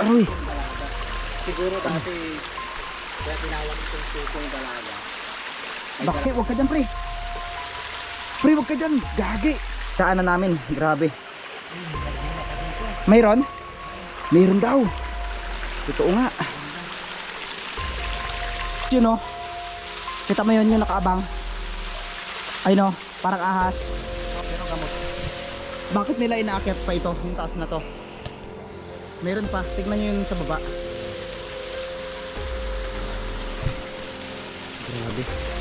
Aroy. Siguro dati, kaya tinawag itong susong dalaga. Bakit? Huwag ka dyan, pre. Pre, huwag ka dyan. Gagi. Saan na namin? Grabe. Mayroon? Mayroon daw. Totoo nga. Yun o. Kita mo yun yung nakaabang. Ay no, parang ahas. Bakit nila inaakyat pa ito? Yung taas na to. Meron pa. Tignan nyo yun sa baba. Grabe.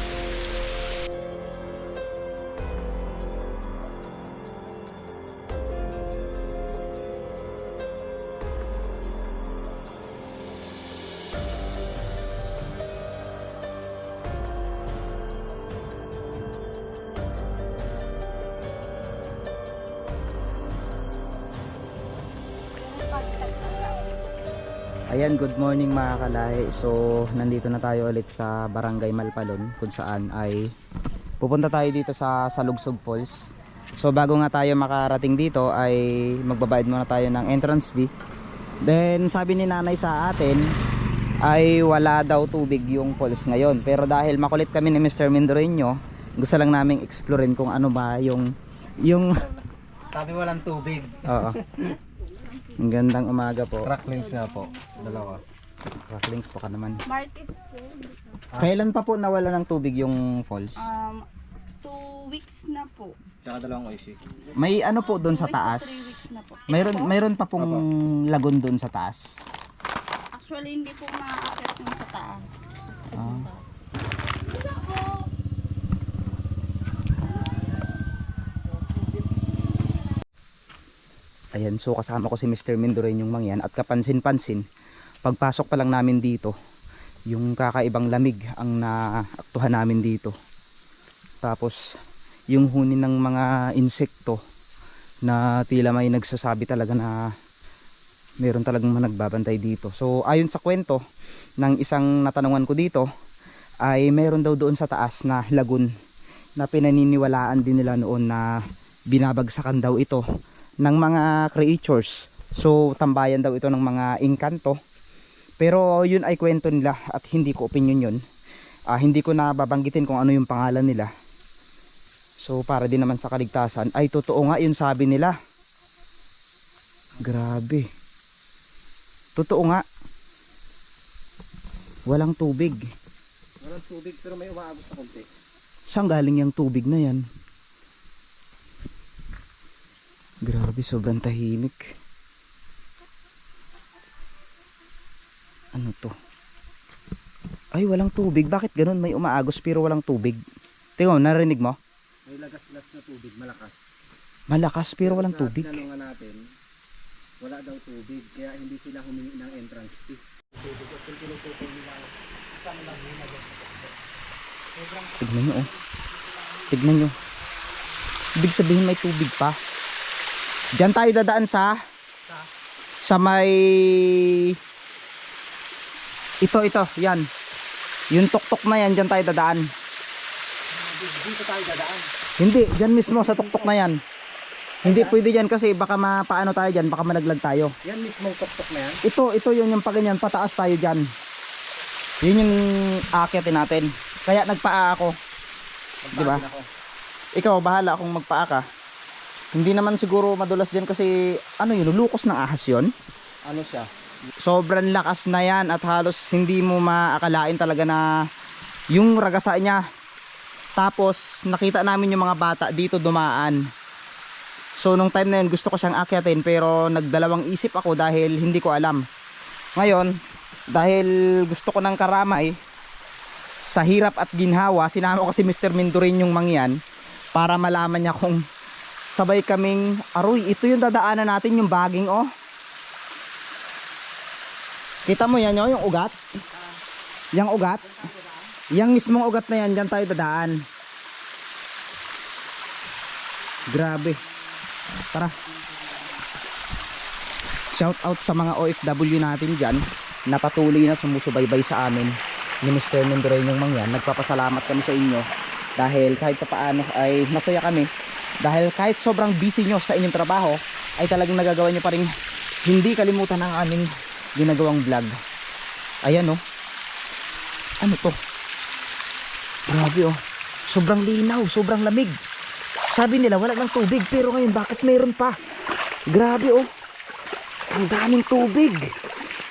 Ayan, good morning mga kalahi. So, nandito na tayo ulit sa Barangay Malpalon kung saan ay pupunta tayo dito sa Salugsog Falls. So, bago nga tayo makarating dito ay magbabayad muna tayo ng entrance fee. Then, sabi ni nanay sa atin ay wala daw tubig yung falls ngayon. Pero dahil makulit kami ni Mr. Mindorino, gusto lang naming explorein kung ano ba yung yung Sabi walang tubig. Oo. Ang gandang umaga po. Cracklings nga po. Dalawa. Cracklings pa ka naman. Martis po. Kailan pa po nawala ng tubig yung falls? Um, two weeks na po. Tsaka dalawang oishi. May ano po doon sa Two weeks to taas? three weeks na po. Mayroon mayroon pa pong lagon doon sa taas. Actually, hindi po maaakit yung sa taas. Kasi sa Ah. taas. Ayan, so kasama ko si Mr. Mindoren yung mangyan at kapansin-pansin, pagpasok pa lang namin dito, yung kakaibang lamig ang naaktuhan namin dito. Tapos, yung huni ng mga insekto na tila may nagsasabi talaga na meron talagang nagbabantay dito. So, ayon sa kwento ng isang natanungan ko dito, ay meron daw doon sa taas na lagun na pinaniniwalaan din nila noon na binabagsakan daw ito ng mga creatures. So tambayan daw ito ng mga engkanto. Pero yun ay kwento nila at hindi ko opinion yun. Ah, hindi ko na babanggitin kung ano yung pangalan nila. So para din naman sa kaligtasan ay totoo nga yun sabi nila. Grabe. Totoo nga. Walang tubig. Walang tubig pero may umaagos na konti. Saan galing yung tubig na yan? Grabe, sobrang tahimik. Ano to? Ay, walang tubig. Bakit ganun? May umaagos pero walang tubig. Tingnan mo, narinig mo? May lagas-las na tubig, malakas. Malakas pero walang tubig. tinanungan natin, wala daw tubig. Kaya hindi sila humingi ng entrance fee. Tubig at kung tinutukoy nila, isang lang hinagos. Tignan nyo, oh. Tignan nyo. Ibig sabihin may tubig pa. Diyan tayo dadaan sa sa may ito ito yan. Yung tuktok na yan diyan tayo dadaan. Dito tayo dadaan. hindi diyan mismo sa tuktok na yan. Hindi pwede yan kasi baka mapaano tayo diyan baka malaglag tayo. Yan mismong tuktok na yan. ito ito yun yung paganyan pataas tayo diyan. Yun yung aakitin natin. Kaya nagpaa ako. Di ba? Ikaw bahala kung magpaa ka hindi naman siguro madulas dyan kasi ano yun lulukos ng ahas yun Ano siya? sobrang lakas na yan at halos hindi mo maakalain talaga na yung ragasa niya tapos nakita namin yung mga bata dito dumaan so nung time na yun gusto ko siyang akyatin pero nagdalawang isip ako dahil hindi ko alam ngayon dahil gusto ko ng karamay sa hirap at ginhawa sinama ko si Mr. Mindurin yung mangyan para malaman niya kung sabay kaming aroy ito yung dadaanan natin yung baging oh Kita mo yan oh, yung ugat? Yang ugat? Yang mismong ugat na yan, dyan tayo dadaan. Grabe. Tara. Shout out sa mga OFW natin dyan na patuloy na sumusubaybay sa amin ni Mr. Mendoray yung mangyan. Nagpapasalamat kami sa inyo dahil kahit pa paano ay masaya kami dahil kahit sobrang busy nyo sa inyong trabaho ay talagang nagagawa nyo pa rin hindi kalimutan ang aming ginagawang vlog. Ayan oh. Ano to? Grabe oh. Sobrang linaw, sobrang lamig. Sabi nila wala ng tubig pero ngayon bakit mayroon pa? Grabe oh. Ang daming tubig.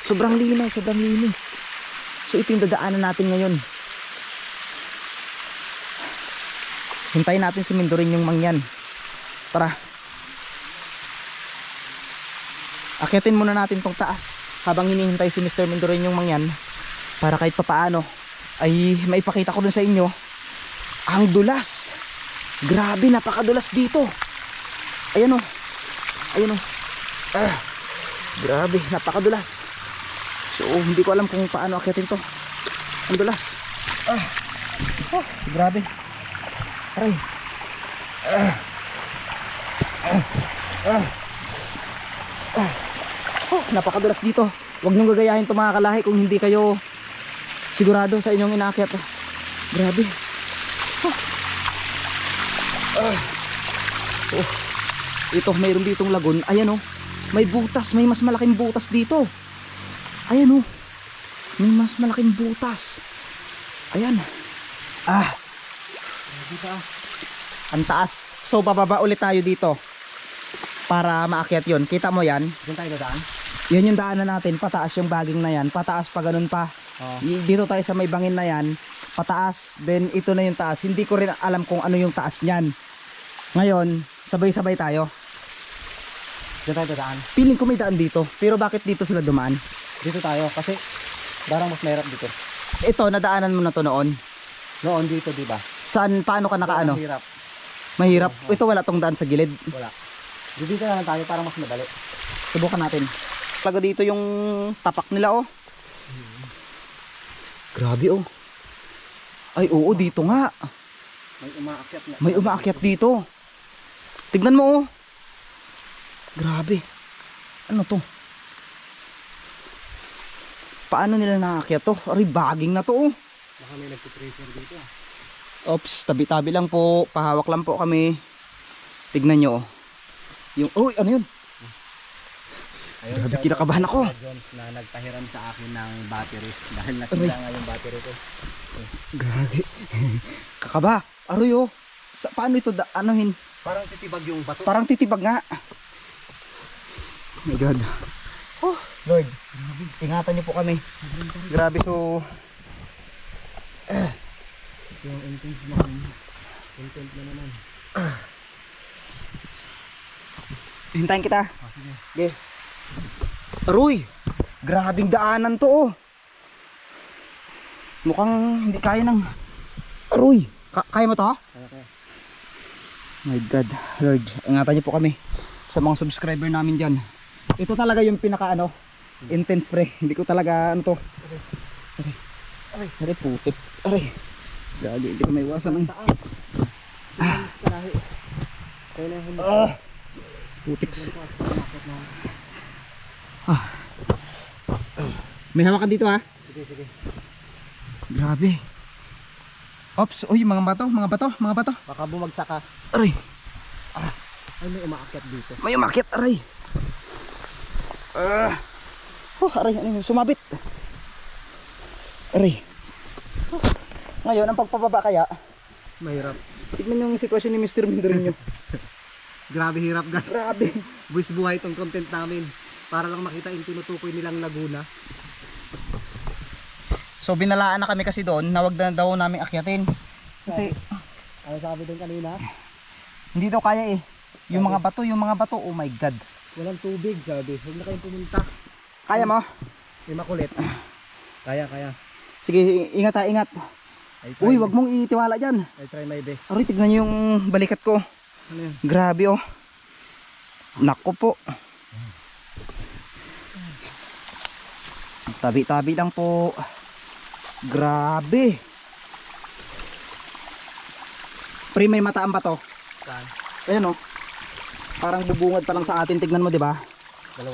Sobrang linaw, sobrang linis. So ito yung dadaanan natin ngayon. Hintayin natin si Mindorin yung mangyan. Tara. Akitin muna natin tong taas habang hinihintay si Mr. Mindorin yung mangyan para kahit papaano ay maipakita ko dun sa inyo ang dulas. Grabe, napakadulas dito. Ayan o. Ayan o. Ah, grabe, napakadulas. So, hindi ko alam kung paano akitin to. Ang dulas. Ah, oh, grabe. Aray. Ah. Ah. Ah. Oh, napakadulas dito. Huwag niyong gagayahin to mga kalahi kung hindi kayo sigurado sa inyong inaakyat. Grabe. Oh. Ah. Oh. Ito, mayroon ditong lagon. Ayan oh. May butas, may mas malaking butas dito. Ayan oh. May mas malaking butas. Ayan. Ah. Ang taas. So bababa ulit tayo dito. Para maakyat yon. Kita mo yan? Diyan tayo dadaan? Yan yung daanan natin. Pataas yung baging na yan. Pataas pa ganun pa. Y- Dito tayo sa may bangin na yan. Pataas. Then ito na yung taas. Hindi ko rin alam kung ano yung taas niyan. Ngayon, sabay-sabay tayo. Diyan tayo dadaan. Feeling ko may daan dito. Pero bakit dito sila dumaan? Dito tayo kasi darang mas mahirap dito. Ito, nadaanan mo na to noon. Noon dito, di ba? Saan, paano ka nakaano? Hirap. Mahirap. Ito wala tong daan sa gilid. Wala. Dito na lang tayo para mas madali. Subukan natin. Talaga dito yung tapak nila oh. Grabe oh. Ay oo dito nga. May umaakyat na. May umaakyat dito. Tignan mo oh. Grabe. Ano to? Paano nila nakaakyat to? Aray baging na to oh. Baka may nagtitracer dito. Oops, tabi-tabi lang po. Pahawak lang po kami. Tignan nyo oh. Yung, uy, ano yun? Ayun, Grabe, kinakabahan ako. Jones na nagpahiram sa akin ng battery dahil nasira nga yung battery ko. Grabe. Kakaba. Aroy oh. Sa, paano ito da, anuhin? Parang titibag yung bato. Parang titibag nga. Oh my God. Oh, Lord. Ingatan niyo po kami. Grabe so. yung intense na content na naman. Hintayin kita. Oh, sige. Okay. Aroy. Grabing daanan to oh. Mukhang hindi kaya ng Aroy. Ka- kaya mo to? Kaya kaya. My God, Lord, ingatan niyo po kami sa mga subscriber namin dyan. Ito talaga yung pinaka ano, intense pre. Hindi ko talaga ano to. Aray. Aray, aray putik. Aray. Gagi, hindi ko may iwasan ng Taas. Ah. Kaya na yung ah, putiks. May hawakan dito ha. Sige, sige. Grabe. Ops, uy, mga bato, mga bato, mga bato. Baka bumagsak ka. Aray, Ay, may umaakyat dito. may umakit, aray. Ah. Oh, aray, ano sumabit. Aray. Oh. Ngayon, ang pagpababa kaya, Mahirap. tignan yung sitwasyon ni Mr. Mindrinho. Grabe hirap guys. Grabe. Buwis buhay itong content namin. Para lang makita yung tinutukoy nilang Laguna. So, binalaan na kami kasi doon na wag na daw namin akyatin. Kasi, Ano sabi doon kanina? hindi daw kaya eh. Yung mga bato, yung mga bato, oh my God. Walang tubig sabi. Huwag na kayong pumunta. Kaya mo? May makulit. Kaya, kaya. Sige, ingat ha, ingat. Uy, wag mong itiwala dyan. I try my best. Aray, tignan niyo yung balikat ko. Ano? Grabe oh. Nako po. Tabi-tabi lang po. Grabe. Pre, may mataan ba to? Saan? Ayan oh. Parang bubungad pa lang sa atin. Tignan mo, di ba?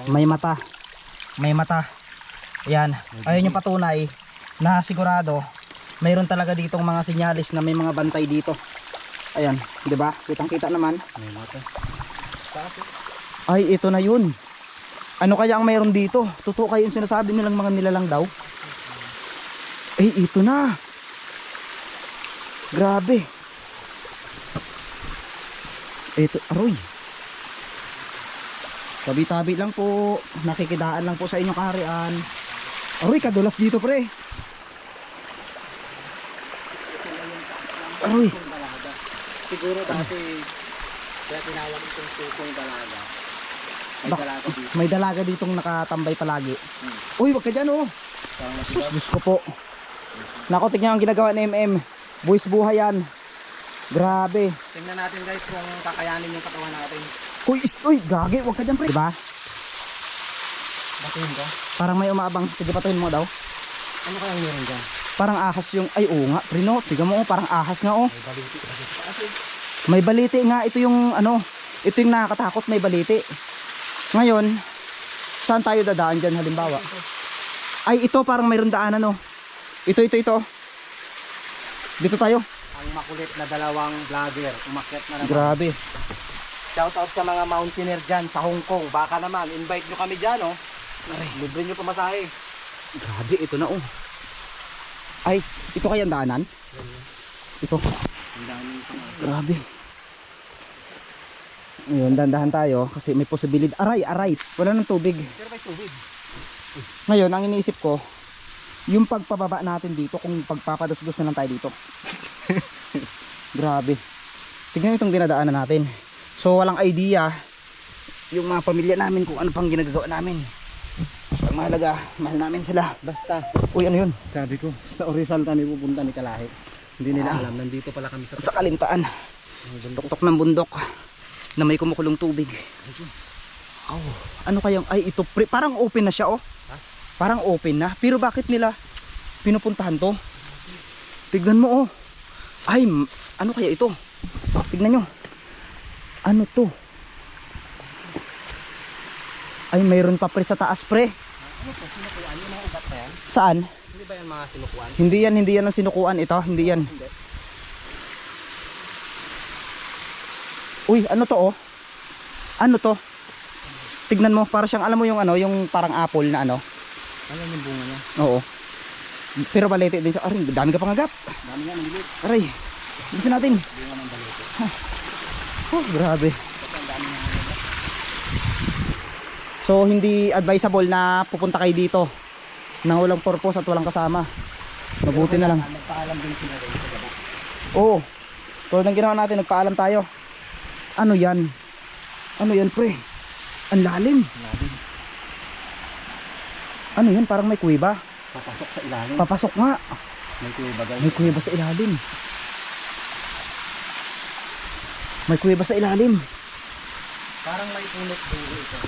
May mata. May mata. Ayan. Ayun yung patunay na sigurado mayroon talaga ditong mga sinyalis na may mga bantay dito. Ayan, 'di ba? Kitang-kita naman. Ay, ito na yun. Ano kaya ang mayroon dito? Totoo kayo yung sinasabi nilang mga nilalang daw? Eh, ito na. Grabe. Ito, aroy. Tabi-tabi lang po. Nakikidaan lang po sa inyong kaharian. Aroy, kadulas dito pre. Aroy. Siguro dati, kaya tinawag itong pusong dalaga. May Bak- dalaga dito. May dalaga ditong nakatambay palagi. Hmm. Uy, wag ka dyan oh. Parang Sus. Diyos ko po. Nako, tignan ang ginagawa ni MM. Buwis buhay yan. Grabe. Tingnan natin guys kung kakayanin yung katawan natin. Uy, is, uy, gagi, wag ka dyan pre. Diba? Batiin ka? Parang may umaabang. Sige, patuhin mo daw. Ano kayang meron dyan? Parang ahas yung, ay oo nga, pre no. Tiga mo oh, parang ahas nga oh. May baliti. May baliti nga, ito yung ano, ito yung nakakatakot, may baliti. Ngayon, saan tayo dadaan dyan halimbawa? Ay, ito parang mayroon daanan oh. Ito, ito, ito. Dito tayo. Ang makulit na dalawang vlogger, umakyat na naman. Grabe. Shout out sa mga mountaineer dyan sa Hong Kong. Baka naman, invite nyo kami dyan, oh. Libre nyo pamasahe. Grabe, ito na oh. Ay, ito kayang daanan? Ito. Grabe. Ayun, dandahan tayo kasi may posibilidad. Aray, aray. Wala nang tubig. Pero may tubig. Ngayon, ang iniisip ko, yung pagpababa natin dito, kung pagpapadusdos na lang tayo dito. Grabe. Tignan itong dinadaanan natin. So, walang idea yung mga pamilya namin kung ano pang ginagawa namin. Basta mahalaga, mahal namin sila. Basta, Uy, ano yun? sabi ko, sa Orizal kami pupunta ni Kalahi. Hindi nila alam, nandito pala kami sa Sa kalintaan. Sa tuktok ng bundok na may kumukulong tubig. Oh, ano kayang ay ito pre, parang open na siya oh. Parang open na. Pero bakit nila pinupuntahan to? Tignan mo oh. Ay, ano kaya ito? Tignan nyo. Ano to? Ay, mayroon pa pre sa taas pre. Ano to, sinukuan yung mga ugat pa yan? Saan? Hindi ba yan mga sinukuan? Hindi yan, hindi yan ang sinukuan ito. Hindi yan. Hindi. Uy, ano to oh? Ano to? Tignan mo, para siyang alam mo yung ano, yung parang apple na ano. Ano yung bunga niya? Oo. Pero balete din siya. Aray, dami ka pang agap. Dami nga, malilit. Aray. Bilisan natin. Bunga ng balete. Oh, grabe. Kasi ang dami nga. So, hindi advisable na pupunta kayo dito nang walang purpose at walang kasama. Mabuti na lang. Nagpaalam din sila rin sa baba. Oo. Tulad ng ginawa natin, nagpaalam tayo. Ano yan? Ano yan, pre? Ang lalim. Lalim. Ano yan? Parang may kuweba. Papasok sa ilalim. Papasok nga. May kuweba guys. May kuweba sa ilalim. May kuweba sa ilalim. Parang may punot dulo ito.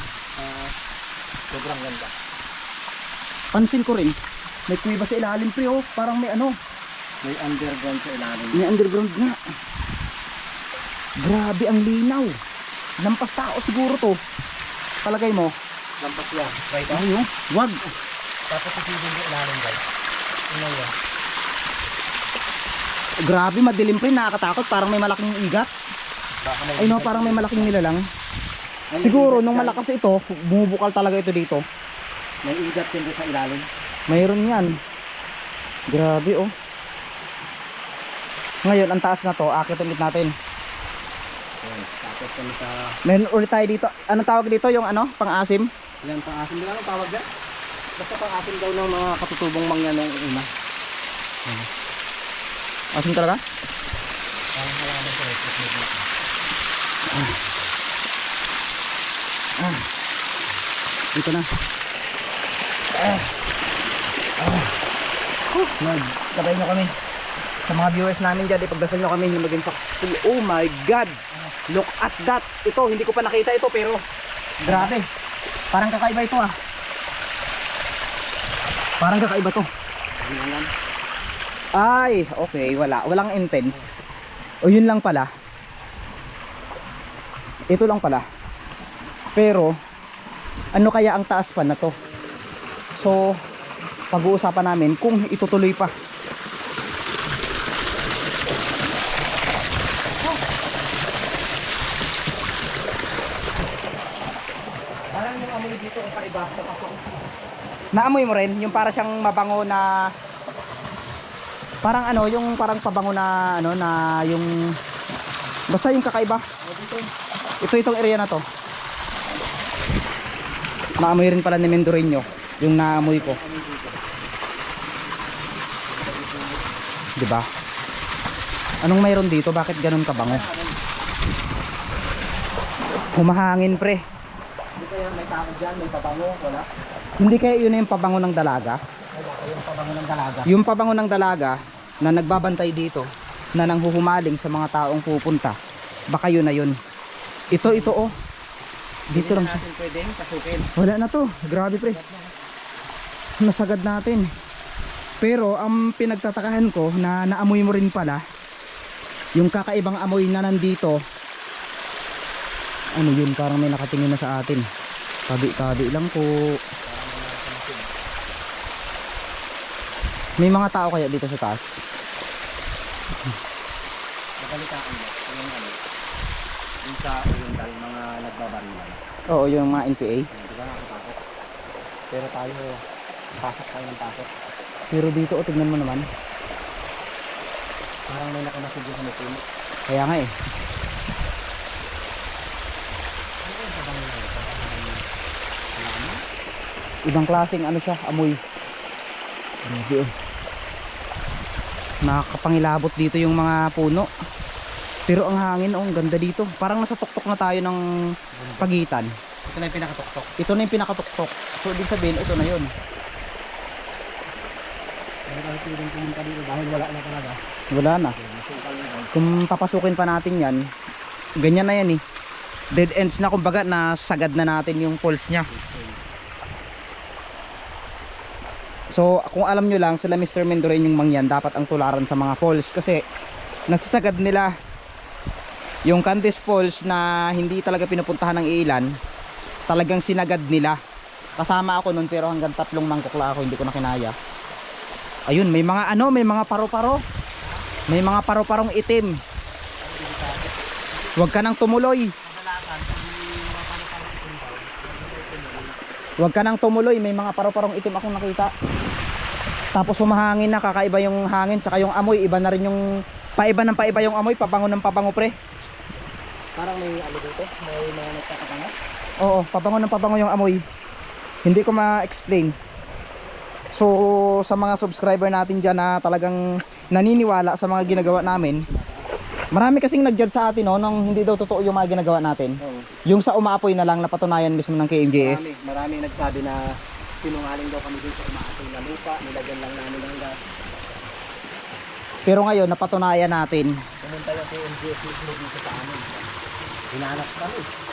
Ah, sobrang ganda. Pansin ko rin, may kuweba sa ilalim pre oh. Parang may ano, May underground sa ilalim. may underground nga. Grabe ang linaw. Lampas tao siguro to. Palagay mo. Lampas yan. Right Ay oh, wag. Tapos isilin yung ilalim guys. Ano yan? Grabe madilim pre, nakakatakot. Parang may malaking igat. Ay no, parang may malaking nilalang. Siguro nung malakas ito, bumubukal talaga ito dito. May igat doon sa ilalim. Mayroon yan. Grabe oh. Ngayon, ang taas na to, akit ulit natin. Ayan. Tapos kami sa... Meron ulit tayo dito. Anong tawag dito? Yung ano? Pang-asim? Yan, pang-asim nila ang tawag dyan. Basta pang-asim daw ng mga katutubong mangyan ng una. Asim talaga? Parang halaman sa ito. Dito na. Ah. Ah. Huh, kami. Sa mga viewers namin dyan, ipagdasal nyo kami na maging successful. Oh my God! Look at that! Ito, hindi ko pa nakita ito, pero grabe. Parang kakaiba ito ah. Parang kakaiba to. Ay, okay, wala. Walang intense. O yun lang pala. Ito lang pala. Pero, ano kaya ang taas pa na to? So, pag-uusapan namin kung itutuloy pa. Parang yung amoy dito, ang Naamoy mo rin yung para siyang mabango na parang ano, yung parang pabango na ano na yung basta yung kakaiba. Ito itong area na to. Naamoy rin pala ni Mendoreño yung naamoy ko. 'Di ba? Anong mayroon dito? Bakit ganun kabango? Humahangin pre. Hindi kaya may tao dyan, may pabango, wala. Hindi kaya yun yung pabango ng dalaga? Kayong pabango ng dalaga. Yung pabango ng dalaga na nagbabantay dito na nanghuhumaling sa mga taong pupunta. Baka yun na yun. Ito, ito oh. Dito lang siya. pwedeng pasukin. Wala na to. Grabe pre. Nasagad natin. Pero ang pinagtatakahan ko na naamoy mo rin pala yung kakaibang amoy na nandito ano yun parang may nakatingin na sa atin tabi tabi lang po may mga tao kaya dito sa taas Nabalitaan mo. Yung. Yung sa oriental, mga nagbabarilan. oo yung mga NPA Di ba nakakatakot? Pero tayo, pasok tayo ng pasok. pero dito oh, tignan mo naman Parang may nakamasid sa may puno. kaya nga eh ibang klaseng ano siya amoy Grabe oh. nakakapangilabot dito yung mga puno pero ang hangin oh, ang ganda dito. Parang nasa tuktok na tayo ng pagitan. Ito na yung pinakatuktok. ito na yung pinakatuktok. So ibig sabihin ito na yun. Dahil wala na talaga. wala na. Kung papasukin pa natin yan ganyan na yan eh. Dead ends na. Kumbaga na sagad na natin yung pulse nya so kung alam nyo lang sila Mr. Mendoren yung mangyan. Dapat ang tularan sa mga falls kasi nasasagad nila yung Candice Falls na hindi talaga pinupuntahan ng ilan talagang sinagad nila kasama ako nun pero hanggang tatlong mangkok lang ako hindi ko na kinaya ayun may mga ano may mga paro-paro may mga paro-parong itim. Huwag ka nang tumuloy. Huwag ka nang tumuloy. May mga paro-parong itim akong nakita. Tapos humahangin na. Kakaiba yung hangin. Tsaka yung amoy. Iba na rin yung... Paiba ng paiba yung amoy. Pabango ng pabango pre. Parang may ano dito, may mga nagkakatanga. Oo. Pabango ng pabango yung amoy. Hindi ko ma-explain. So sa mga subscriber natin dyan na talagang naniniwala sa mga ginagawa namin. Marami kasing nag-judge sa atin no, nung hindi daw totoo yung mga ginagawa natin. Oo. Yung sa umaapoy na lang napatunayan mismo ng Marami, KMJS. maraming nagsabi na sinungaling daw kami dito sa umaapoy na lupa, nilagyan lang namin ng gas. Pero ngayon napatunayan natin. Pumunta yung KMGS mismo dito sa amin. Hinanap kami.